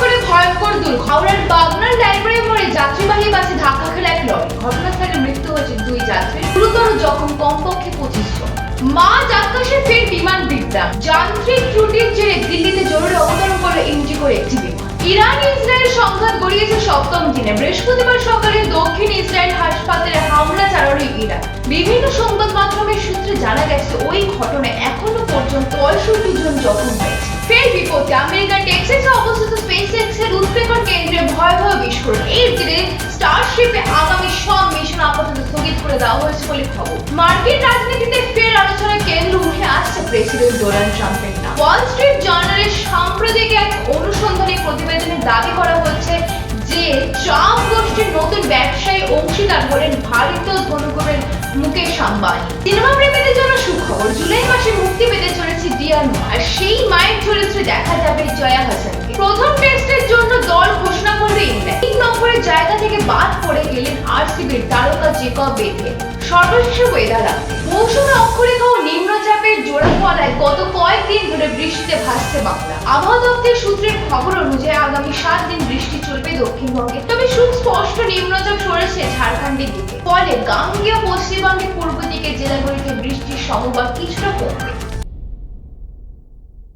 সকালে ভয়ঙ্কর দুর্ঘটনা। হাওড়ার বাগনান লাইব্রেরি মোড়ে যাত্রীবাহী বাসে ধাক্কা খেলে এক লরি। ঘটনাস্থলে মৃত্যু হয়েছে দুই যাত্রী। গুরুতর জখম কমপক্ষে পঁচিশ জন। মা আকাশে ফের বিমান বিদ্যা যান্ত্রিক ত্রুটির জেরে দিল্লিতে জরুরি অবতরণ করল ইন্ডিগোর একটি বিমান। ইরান ইসরায়েল সংঘাত গড়িয়েছে সপ্তম দিনে। বৃহস্পতিবার সকালে দক্ষিণ ইসরায়েল হাসপাতালে হামলা চালালো ইরান। বিভিন্ন সংবাদ মাধ্যমের সূত্রে জানা গেছে, ওই ঘটনায় এখনও পর্যন্ত পঁয়ষট্টি জন জখম হয়েছে। ফের বিপদে আমেরিকার টেক্সাসে অবস্থিত স্পেস এক্সের উৎক্ষেপণ কেন্দ্রে ভয়াবহ বিস্ফোরণ। এর জেরে স্টারশিপে আগামী সব মিশন আপাতত স্থগিত করে দেওয়া হয়েছে বলে খবর। মার্কিন রাজনীতিতে ফের আলোচনার কেন্দ্র উঠে আসছে প্রেসিডেন্ট ডোনাল্ড ট্রাম্পের নাম। ওয়াল স্ট্রিট জার্নালের সাম্প্রতিক এক অনুসন্ধানী প্রতিবেদনে দাবি করা হচ্ছে যে ট্রাম্প গোষ্ঠীর নতুন ব্যবসায়ী অংশীদার হলেন ভারতীয় ধনুকের মুকেশ আম্বানি। সিনেমা চলেছে মা সেই মায়ের চরিত্রে দেখা যাবে জয়া হাসানকে। প্রথম টেস্টের জন্য দল ঘোষণা করবে ইংল্যান্ড। তিন নম্বরের জায়গা থেকে বাদ পড়ে গেলেন আরসিবির তারকা জেকব বেথে সর্বশেষ ওয়েদার। মৌসুমে অক্ষরেখা ও নিম্নচাপের জোড়া ফলায় গত কয়েকদিন ধরে বৃষ্টিতে ভাসছে বাংলা আবহাওয়া দপ্তরের সূত্রের খবর অনুযায়ী আগামী সাত দিন বৃষ্টি চলবে দক্ষিণবঙ্গে। তবে সুস্পষ্ট নিম্নচাপ সরেছে ঝাড়খণ্ডের দিকে। ফলে গাঙ্গেয় পশ্চিমবঙ্গের পূর্ব দিকে জেলাগুলিতে বৃষ্টির সমবাদ কিছুটা কমবে।